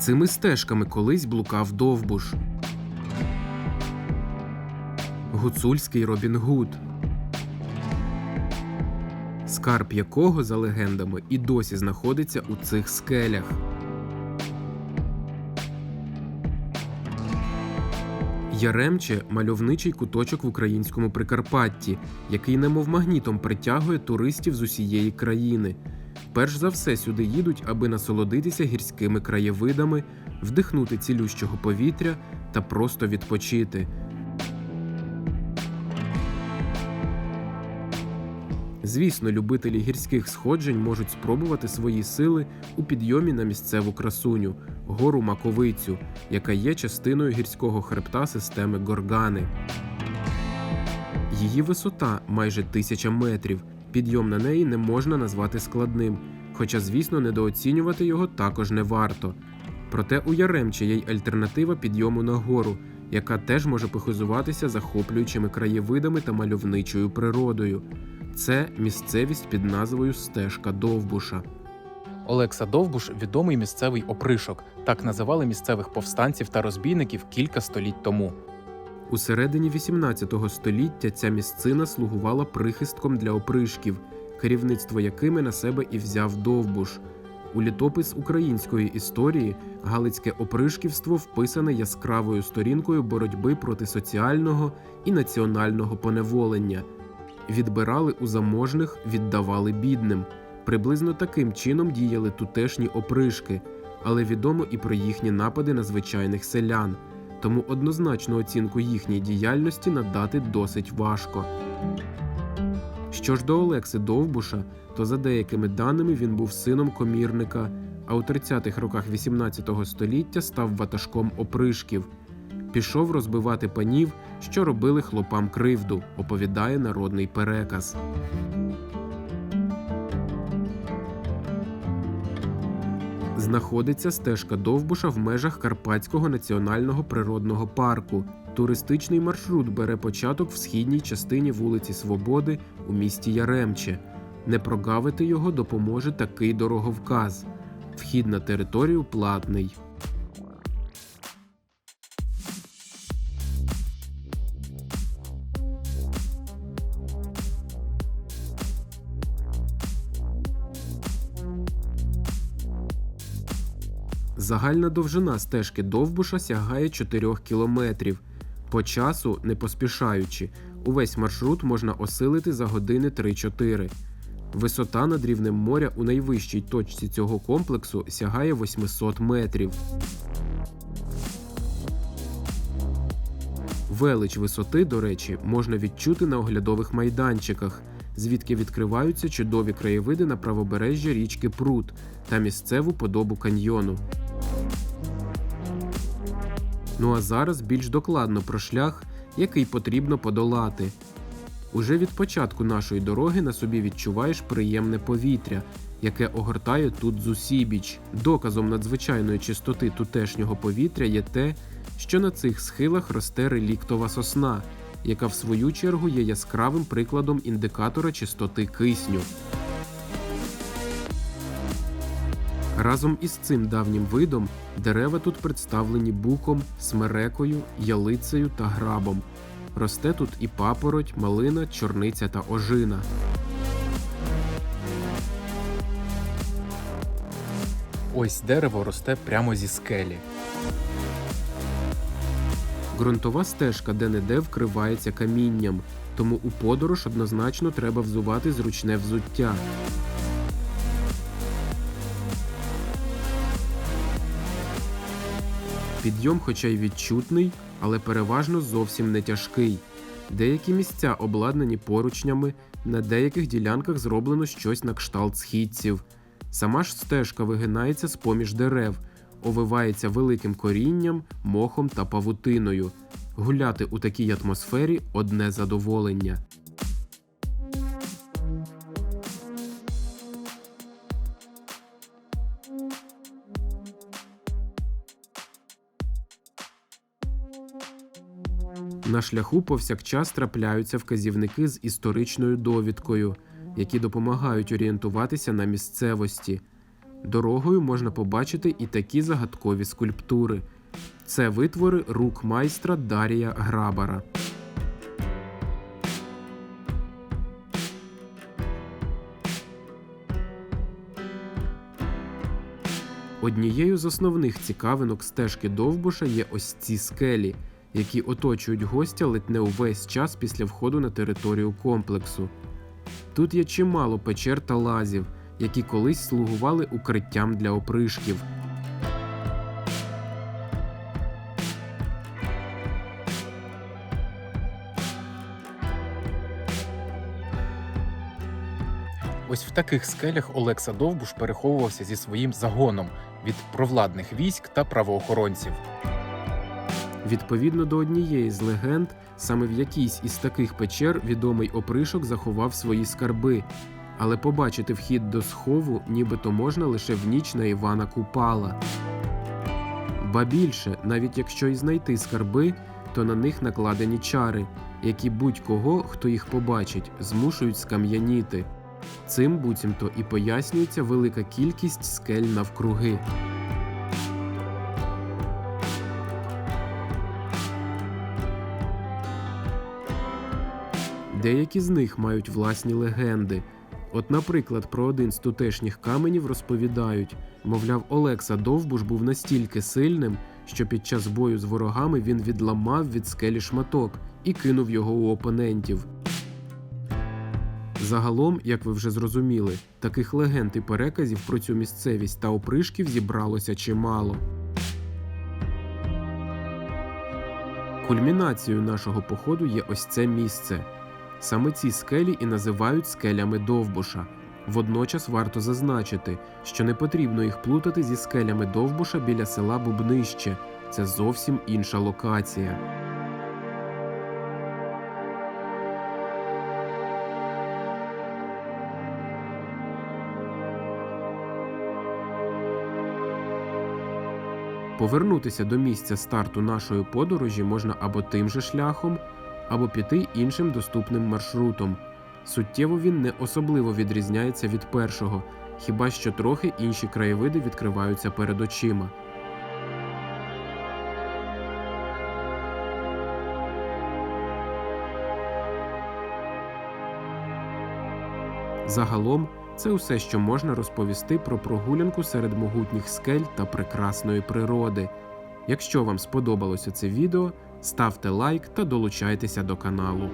Цими стежками колись блукав Довбуш. Гуцульський Робін Гуд. Скарб якого, за легендами, і досі знаходиться у цих скелях. Яремче мальовничий куточок в українському Прикарпатті, який немов магнітом притягує туристів з усієї країни. Перш за все сюди їдуть, аби насолодитися гірськими краєвидами, вдихнути цілющого повітря та просто відпочити. Звісно, любителі гірських сходжень можуть спробувати свої сили у підйомі на місцеву красуню гору Маковицю, яка є частиною гірського хребта системи Горгани. Її висота майже тисяча метрів. Підйом на неї не можна назвати складним, хоча, звісно, недооцінювати його також не варто. Проте у Яремче є й альтернатива підйому на гору, яка теж може похизуватися захоплюючими краєвидами та мальовничою природою. Це місцевість під назвою Стежка Довбуша. Олекса Довбуш відомий місцевий опришок. Так називали місцевих повстанців та розбійників кілька століть тому. У середині 18 століття ця місцина слугувала прихистком для опришків, керівництво якими на себе і взяв Довбуш. У літопис української історії галицьке опришківство вписане яскравою сторінкою боротьби проти соціального і національного поневолення. Відбирали у заможних, віддавали бідним. Приблизно таким чином діяли тутешні опришки, але відомо і про їхні напади на звичайних селян тому однозначну оцінку їхній діяльності надати досить важко. Що ж до Олекси Довбуша, то за деякими даними він був сином комірника, а у 30-х роках 18 століття став ватажком опришків. Пішов розбивати панів, що робили хлопам кривду, оповідає народний переказ. Знаходиться стежка Довбуша в межах Карпатського національного природного парку. Туристичний маршрут бере початок в східній частині вулиці Свободи у місті Яремче. Не прогавити його допоможе такий дороговказ. Вхід на територію платний. Загальна довжина стежки Довбуша сягає 4 кілометрів. По часу, не поспішаючи, увесь маршрут можна осилити за години 3-4. Висота над рівнем моря у найвищій точці цього комплексу сягає 800 метрів. Велич висоти, до речі, можна відчути на оглядових майданчиках, звідки відкриваються чудові краєвиди на правобережжя річки Прут та місцеву подобу каньйону. Ну а зараз більш докладно про шлях, який потрібно подолати. Уже від початку нашої дороги на собі відчуваєш приємне повітря, яке огортає тут зусібіч. Доказом надзвичайної чистоти тутешнього повітря є те, що на цих схилах росте реліктова сосна, яка в свою чергу є яскравим прикладом індикатора чистоти кисню. Разом із цим давнім видом дерева тут представлені буком, смерекою, ялицею та грабом. Росте тут і папороть, малина, чорниця та ожина. Ось дерево росте прямо зі скелі. Ґрунтова стежка де-не-де вкривається камінням, тому у подорож однозначно треба взувати зручне взуття. Підйом, хоча й відчутний, але переважно зовсім не тяжкий. Деякі місця обладнані поручнями, на деяких ділянках зроблено щось на кшталт східців. Сама ж стежка вигинається з поміж дерев, овивається великим корінням, мохом та павутиною. Гуляти у такій атмосфері одне задоволення. На шляху повсякчас трапляються вказівники з історичною довідкою, які допомагають орієнтуватися на місцевості. Дорогою можна побачити і такі загадкові скульптури. Це витвори рук майстра Дарія Грабара. Однією з основних цікавинок стежки Довбуша є ось ці скелі, які оточують гостя ледь не увесь час після входу на територію комплексу. Тут є чимало печер та лазів, які колись слугували укриттям для опришків. Ось в таких скелях Олекса Довбуш переховувався зі своїм загоном від провладних військ та правоохоронців. Відповідно до однієї з легенд, саме в якійсь із таких печер відомий опришок заховав свої скарби, але побачити вхід до схову нібито можна лише в ніч на Івана Купала. Ба більше, навіть якщо й знайти скарби, то на них накладені чари, які будь-кого, хто їх побачить, змушують скам'яніти. Цим буцімто і пояснюється велика кількість скель навкруги. Деякі з них мають власні легенди. От, наприклад, про один з тутешніх каменів розповідають, мовляв, Олекса Довбуш був настільки сильним, що під час бою з ворогами він відламав від скелі шматок і кинув його у опонентів. Загалом, як ви вже зрозуміли, таких легенд і переказів про цю місцевість та опришків зібралося чимало. Кульмінацією нашого походу є ось це місце. Саме ці скелі і називають скелями Довбуша. Водночас варто зазначити, що не потрібно їх плутати зі скелями Довбуша біля села Бубнище. Це зовсім інша локація. Повернутися до місця старту нашої подорожі можна або тим же шляхом, або піти іншим доступним маршрутом. Суттєво він не особливо відрізняється від першого, хіба що трохи інші краєвиди відкриваються перед очима. Загалом, це усе, що можна розповісти про прогулянку серед могутніх скель та прекрасної природи. Якщо вам сподобалося це відео, ставте лайк та долучайтеся до каналу.